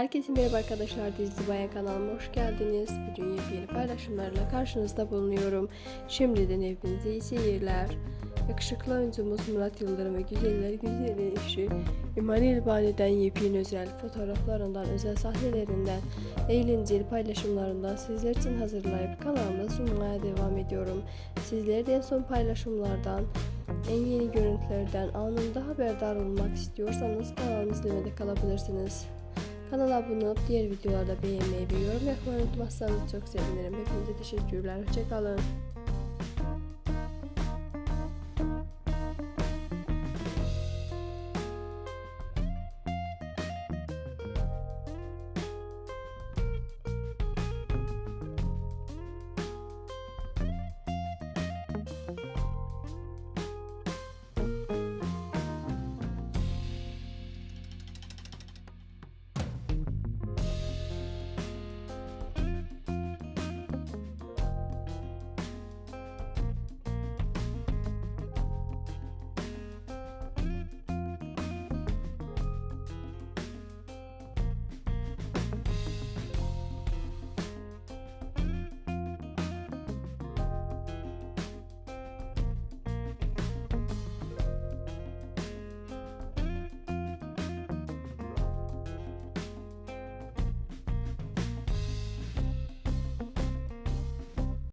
Herkese merhaba arkadaşlar Dizi Bayan kanalıma hoş geldiniz. Bugün yepyeni paylaşımlarla karşınızda bulunuyorum. Şimdiden hepinize iyi seyirler. Yakışıklı oyuncumuz Murat Yıldırım ve güzeller güzeli eşi İmani İlbani'den yepyeni özel fotoğraflarından, özel sahnelerinden, eğlenceli paylaşımlarından sizler için hazırlayıp kanalımda sunmaya devam ediyorum. Sizler de en son paylaşımlardan, en yeni görüntülerden anında haberdar olmak istiyorsanız kanalımı izlemede kalabilirsiniz. Kanala abone olup diğer videolarda beğenmeyi ve yorum yapmayı unutmazsanız çok sevinirim. Hepinize teşekkürler. Hoşçakalın.